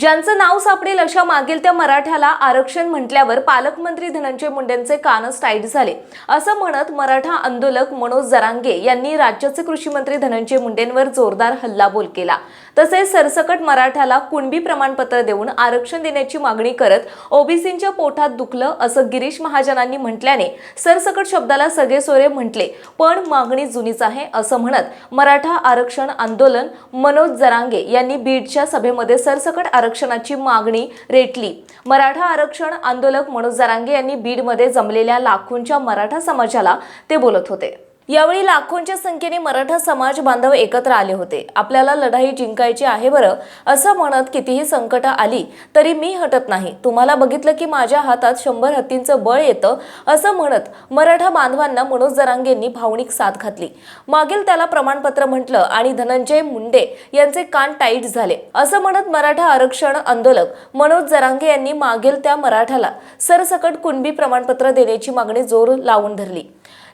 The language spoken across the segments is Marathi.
ज्यांचं नाव सापडेल अशा मागील त्या मराठ्याला आरक्षण म्हटल्यावर पालकमंत्री धनंजय मुंडेंचे कानच टाईट झाले. असं म्हणत मराठा आंदोलक मनोज जरांगे यांनी राज्याचे कृषी मंत्री धनंजय मुंडेंवर जोरदार हल्लाबोल केला. तसेच सरसकट मराठ्याला कुणबी प्रमाणपत्र देऊन आरक्षण देण्याची मागणी करत ओबीसींच्या पोटात दुखलं असं गिरीश महाजनांनी म्हटल्याने सरसकट शब्दाला सगळे सोरे म्हटले. पण मागणी जुनीच आहे असं म्हणत मराठा आरक्षण आंदोलन मनोज जरांगे यांनी बीडच्या सभेमध्ये सरसकट आरक्षण आरक्षणाची मागणी रेटली. मराठा आरक्षण आंदोलक मनोज जरांगे यांनी बीडमध्ये जमलेल्या लाखोंच्या मराठा समाजाला ते बोलत होते. यावेळी लाखोंच्या संख्येने मराठा समाज बांधव एकत्र आले होते. आपल्याला लढाई जिंकायची आहे बरं असं म्हणत कितीही संकट आली तरी मी हटत नाही. तुम्हाला बघितलं की माझ्या हातात शंभर हत्तींचं बळ येतं असं म्हणत मराठा बांधवांना मनोज जरांगेंनी भावनिक साथ घातली. मागील त्याला प्रमाणपत्र म्हटलं आणि धनंजय मुंडे यांचे कान टाईट झाले. असं म्हणत मराठा आरक्षण आंदोलक मनोज जरांगे यांनी मागील त्या मराठाला सरसकट कुणबी प्रमाणपत्र देण्याची मागणी जोर लावून धरली.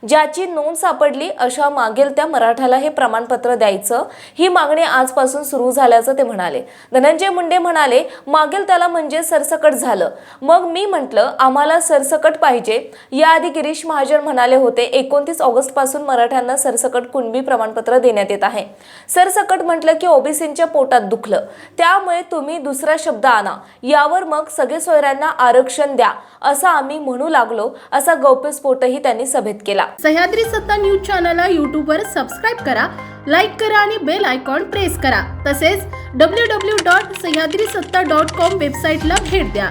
ज्याची नोंद सापडली अशा मागील त्या मराठाला हे प्रमाणपत्र द्यायचं. ही मागणी आजपासून सुरू झाल्याचं ते म्हणाले. धनंजय मुंडे म्हणाले मागील त्याला म्हणजे सरसकट झालं. मग मी म्हटलं आम्हाला सरसकट पाहिजे. याआधी गिरीश महाजन म्हणाले होते एकोणतीस ऑगस्टपासून मराठ्यांना सरसकट कुणबी प्रमाणपत्र देण्यात येत आहे. सरसकट म्हटलं की ओबीसींच्या पोटात दुखलं. त्यामुळे तुम्ही दुसरा शब्द आणा. यावर मग सगळे सोयऱ्यांना आरक्षण द्या. असं आम्ही म्हणू लागलो असा गौप्यस्फोटही त्यांनी सभेत केला. सह्याद्री सत्ता न्यूज चॅनलला यूट्यूबवर सबस्क्राईब करा लाईक करा आणि बेल आयकॉन प्रेस करा. तसेच डब्ल्यू डब्ल्यू डॉट सह्याद्री सत्ता डॉट कॉम वेबसाईटला भेट द्या.